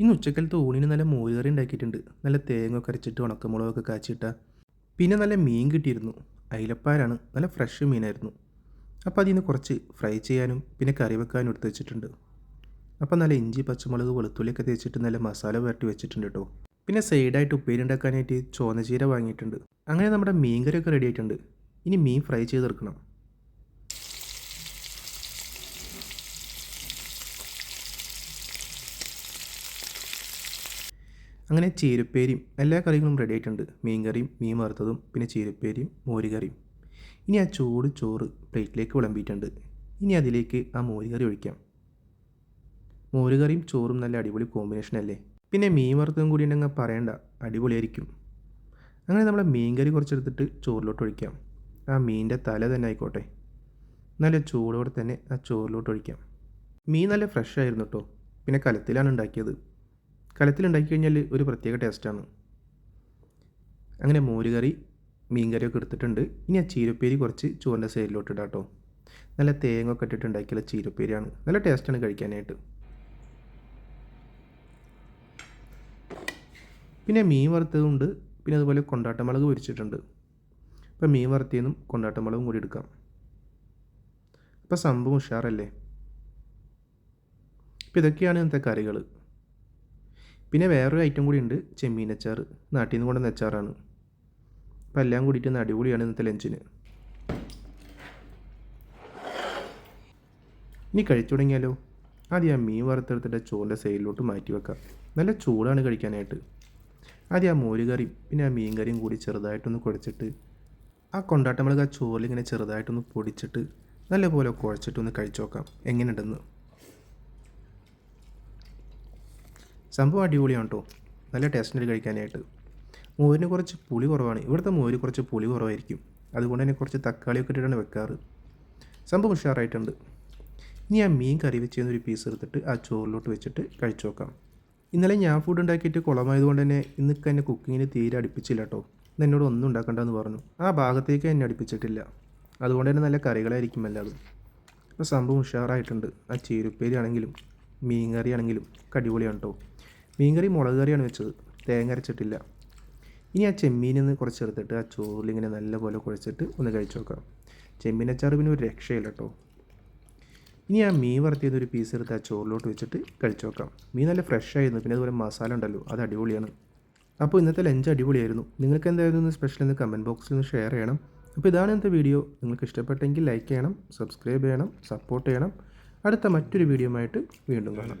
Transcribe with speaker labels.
Speaker 1: ഇന്ന് ഉച്ചക്കലത്തെ ഊണിന് നല്ല മോരുകറി ഉണ്ടാക്കിയിട്ടുണ്ട്. നല്ല തേങ്ങ ഒക്കെ അരച്ചിട്ട് ഉണക്കമുളകൊക്കെ കാച്ചിട്ട. പിന്നെ നല്ല മീൻ കിട്ടിയിരുന്നു. അയിലപ്പാരാണ് നല്ല ഫ്രഷ് മീനായിരുന്നു. അപ്പോൾ അതിൽ നിന്ന് കുറച്ച് ഫ്രൈ ചെയ്യാനും പിന്നെ കറി വെക്കാനും എടുത്ത് വെച്ചിട്ടുണ്ട്. അപ്പോൾ നല്ല ഇഞ്ചി പച്ചമുളക് വെളുത്തുള്ളിയൊക്കെ തേച്ചിട്ട് നല്ല മസാല പുരട്ടി വെച്ചിട്ടുണ്ട് കേട്ടോ പിന്നെ സൈഡായിട്ട് ഉപ്പേരി ഉണ്ടാക്കാനായിട്ട് ചുവന്ന ചീര വാങ്ങിയിട്ടുണ്ട്. അങ്ങനെ നമ്മുടെ മീൻ കറിയൊക്കെ റെഡി ആയിട്ടുണ്ട്. ഇനി മീൻ ഫ്രൈ ചെയ്തെടുക്കണം. അങ്ങനെ ചീരപ്പേരിയും എല്ലാ കറികളും റെഡി ആയിട്ടുണ്ട്. മീൻ കറിയും മീൻ വറുത്തതും പിന്നെ ചീരപ്പേരിയും മോരുകറിയും. ഇനി ആ ചൂട് ചോറ് പ്ലേറ്റിലേക്ക് വിളമ്പിയിട്ടുണ്ട്. ഇനി അതിലേക്ക് ആ മോരുകറി ഒഴിക്കാം. മോരുകറിയും ചോറും നല്ല അടിപൊളി കോമ്പിനേഷൻ അല്ലേ? പിന്നെ മീൻ വറുത്തതും കൂടി ഉണ്ടെങ്കിൽ പറയണ്ട. അടിപൊളിയായിരിക്കും. അങ്ങനെ നമ്മളെ മീൻ കറി കുറച്ചെടുത്തിട്ട് ചോറിലോട്ട് ഒഴിക്കാം. ആ മീനിന്റെ തല തന്നെ ആയിക്കോട്ടെ. നല്ല ചൂടോടെ തന്നെ ആ ചോറിലോട്ട് ഒഴിക്കാം. മീൻ നല്ല ഫ്രഷ് ആയിരുന്നു കേട്ടോ പിന്നെ കലത്തിലാണ് ഉണ്ടാക്കിയത്. കലത്തിലുണ്ടാക്കി കഴിഞ്ഞാൽ ഒരു പ്രത്യേക ടേസ്റ്റാണ്. അങ്ങനെ മോരുകറി മീൻ കറിയൊക്കെ എടുത്തിട്ടുണ്ട്. ഇനി ആ ചീരപ്പേരി കുറച്ച് ചോറിന്റെ സൈഡിലോട്ട് ഇടാം കേട്ടോ. നല്ല തേങ്ങ ഒക്കെ ഇട്ടിട്ട് ഉണ്ടാക്കിയുള്ള ചീരപ്പേരിയാണ്. നല്ല ടേസ്റ്റാണ് കഴിക്കാനായിട്ട്. പിന്നെ മീൻ വറുത്തതുണ്ട്. പിന്നെ അതുപോലെ കൊണ്ടാട്ടമുളക് പൊരിച്ചിട്ടുണ്ട്. അപ്പോൾ മീൻ വറുത്തിയതും കൊണ്ടാട്ടമുളകും കൂടി എടുക്കാം. അപ്പോൾ സംഭവം ഉഷാറല്ലേ? അപ്പോൾ ഇതൊക്കെയാണ് ഇന്നത്തെ കറികൾ പിന്നെ വേറൊരു ഐറ്റം കൂടി ഉണ്ട്. ചെമ്മീൻ അച്ചാർ നാട്ടിൽ നിന്ന് കൊണ്ടുവന്ന അച്ചാറാണ്. അപ്പം എല്ലാം കൂടിയിട്ട് അടിപൊളിയാണ് ഇന്നത്തെ ലഞ്ചിന് ഇനി കഴിച്ചു തുടങ്ങിയാലോ? ആദ്യം ആ മീൻ വറുത്തെടുത്തിട്ട് ചോറിന്റെ സൈഡിലോട്ട് മാറ്റി വെക്കാം. നല്ല ചൂടാണ് കഴിക്കാനായിട്ട്. ആദ്യം ആ മോര് കറിയും പിന്നെ ആ മീൻ കറിയും കൂടി ചെറുതായിട്ടൊന്ന് കുഴച്ചിട്ട് ആ കൊണ്ടാട്ടമുളക് ആ ചോറിൽ ഇങ്ങനെ ചെറുതായിട്ടൊന്ന് പൊടിച്ചിട്ട് നല്ലപോലെ കുഴച്ചിട്ടൊന്ന് കഴിച്ചു നോക്കാം. എങ്ങനെയുണ്ടെന്ന്. സംഭവം അടിപൊളിയാണ് കേട്ടോ നല്ല ടേസ്റ്റിന് കഴിക്കാനായിട്ട്. മോരിന് കുറച്ച് പുളി കുറവാണ്. ഇവിടുത്തെ മോര് കുറച്ച് പുളി കുറവായിരിക്കും. അതുകൊണ്ട് തന്നെ കുറച്ച് തക്കാളിയൊക്കെ ഇട്ടിട്ടാണ് വെക്കാറ്. സംഭവം ഉഷാറായിട്ടുണ്ട്. ഇനി ആ മീൻ കറി വെച്ച് ഒരു പീസ് എടുത്തിട്ട് ആ ചോറിലോട്ട് വെച്ചിട്ട് കഴിച്ചു നോക്കാം. ഇന്നലെ ഞാൻ ഫുഡ് ഉണ്ടാക്കിയിട്ട് കുളമായതുകൊണ്ട് തന്നെ ഇന്നൊക്കെ എന്നെ കുക്കിങ്ങിന് തീരെ അടുപ്പിച്ചില്ല കേട്ടോ ഇന്ന് എന്നോട് ഒന്നും ഉണ്ടാക്കണ്ടെന്ന് പറഞ്ഞു. ആ ഭാഗത്തേക്ക് എന്നെ അടുപ്പിച്ചിട്ടില്ല. അതുകൊണ്ട് തന്നെ നല്ല കറികളായിരിക്കും എല്ലാതും. അപ്പോൾ സംഭവം ഉഷാറായിട്ടുണ്ട്. ആ ചീരുപ്പേരി ആണെങ്കിലും മീൻ കറി ആണെങ്കിലും കടിപൊളിയാണ് കേട്ടോ മീൻകറി മുളക് കറിയാണ് വെച്ചത്. തേങ്ങ അരച്ചിട്ടില്ല. ഇനി ആ ചെമ്മീനിൽ നിന്ന് കുറച്ച് എടുത്തിട്ട് ആ ചോറിൽ ഇങ്ങനെ നല്ലപോലെ കുഴച്ചിട്ട് ഒന്ന് കഴിച്ചു നോക്കാം. ചെമ്മീൻ അച്ചാർ പിന്നെ ഒരു രക്ഷയില്ല കേട്ടോ ഇനി ആ മീൻ വറുത്തിയത് ഒരു പീസ് എടുത്ത് ആ ചോറിലോട്ട് വെച്ചിട്ട് കഴിച്ചു നോക്കാം. മീൻ നല്ല ഫ്രഷ് ആയിരുന്നു. പിന്നെ അതുപോലെ മസാല ഉണ്ടല്ലോ അത് അടിപൊളിയാണ്. അപ്പോൾ ഇന്നത്തെ ലഞ്ച് അടിപൊളിയായിരുന്നു. നിങ്ങൾക്ക് എന്തായിരുന്നു സ്പെഷ്യൽ എന്ന് കമന്റ് ബോക്സിൽ ഒന്ന് ഷെയർ ചെയ്യണം. അപ്പോൾ ഇതാണ് ഇന്നത്തെ വീഡിയോ നിങ്ങൾക്ക് ഇഷ്ടപ്പെട്ടെങ്കിൽ ലൈക്ക് ചെയ്യണം സബ്സ്ക്രൈബ് ചെയ്യണം സപ്പോർട്ട് ചെയ്യണം. അടുത്ത മറ്റൊരു വീഡിയോ ആയിട്ട് വീണ്ടും കാണാം.